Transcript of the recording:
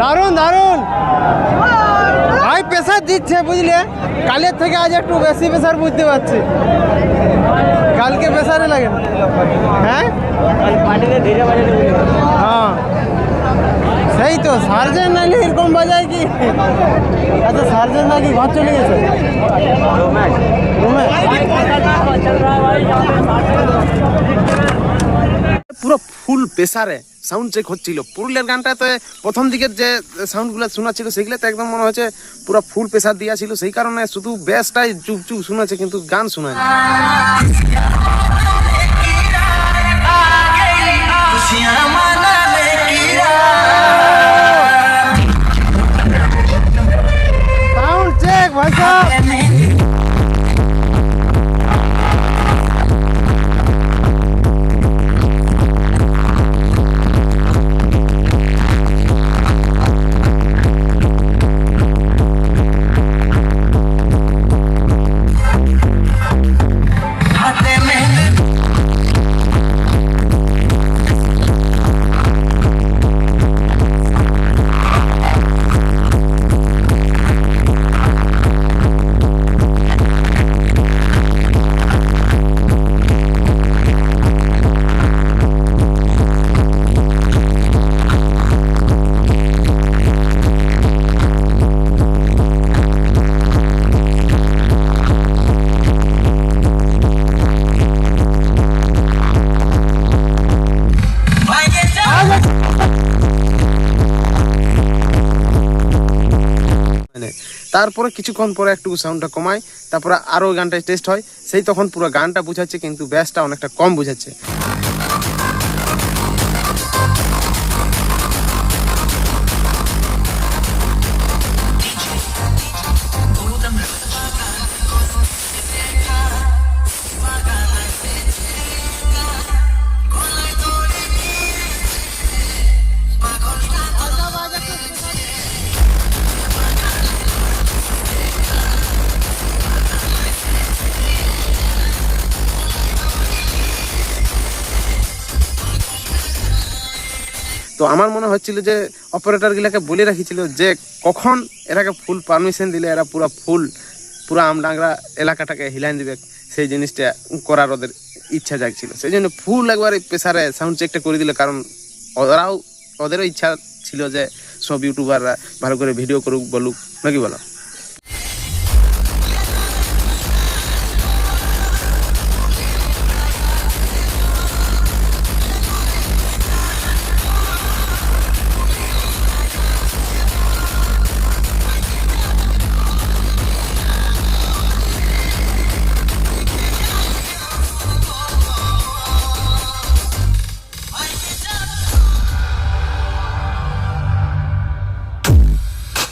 দারুণ দারুণ। ভাই প্রেশার দিচ্ছে বুঝলে? কালের থেকে আজ একটু বেশি প্রেশার বুঝতে পারছি। কালকে প্রেশারে লাগে। হ্যাঁ? হ্যাঁ। সেই তো সার্জেন নাইলে এরকম বাজায় কি? আচ্ছা সার্জেন নাকি ঘর চলে গেছে? পুরো ফুল প্রেসারে সাউন্ড চেক হচ্ছিল। পুরুলিয়ার গানটাতে প্রথম দিকের যে সাউন্ডগুলো শোনাচ্ছিল সেগুলো তো একদম মনে হচ্ছে পুরো ফুল প্রেসার দিয়া ছিল। সেই কারণে শুধু বেসটাই চুপ চুপ শোনাচ্ছে কিন্তু গান শোনায় না। তারপরে কিছুক্ষণ পরে একটু সাউন্ডটা কমায়, তারপরে আরও গানটা টেস্ট হয়। সেই তখন পুরো গানটা বুঝাচ্ছে, কিন্তু ব্যাসটা অনেকটা কম বুঝাচ্ছে। তো আমার মনে হচ্ছিল যে অপারেটর গুলাকে বলে রাখিছিল যে কখন এরাকে ফুল পারমিশন দিলে এরা পুরো ফুল পুরো আমডাংরা এলাকাটাকে হিলাইন দিবে, সেই জিনিসটা করার ওদের ইচ্ছা জাগছিল। সেই জন্য ফুল একবার প্রেসারে সাউন্ড চেকটা করে দিলে, কারণ ওরাও, ওদেরও ইচ্ছা ছিল যে সব ইউটিউবাররা ভালো করে ভিডিও করুক, বলুক, নাকি বলো?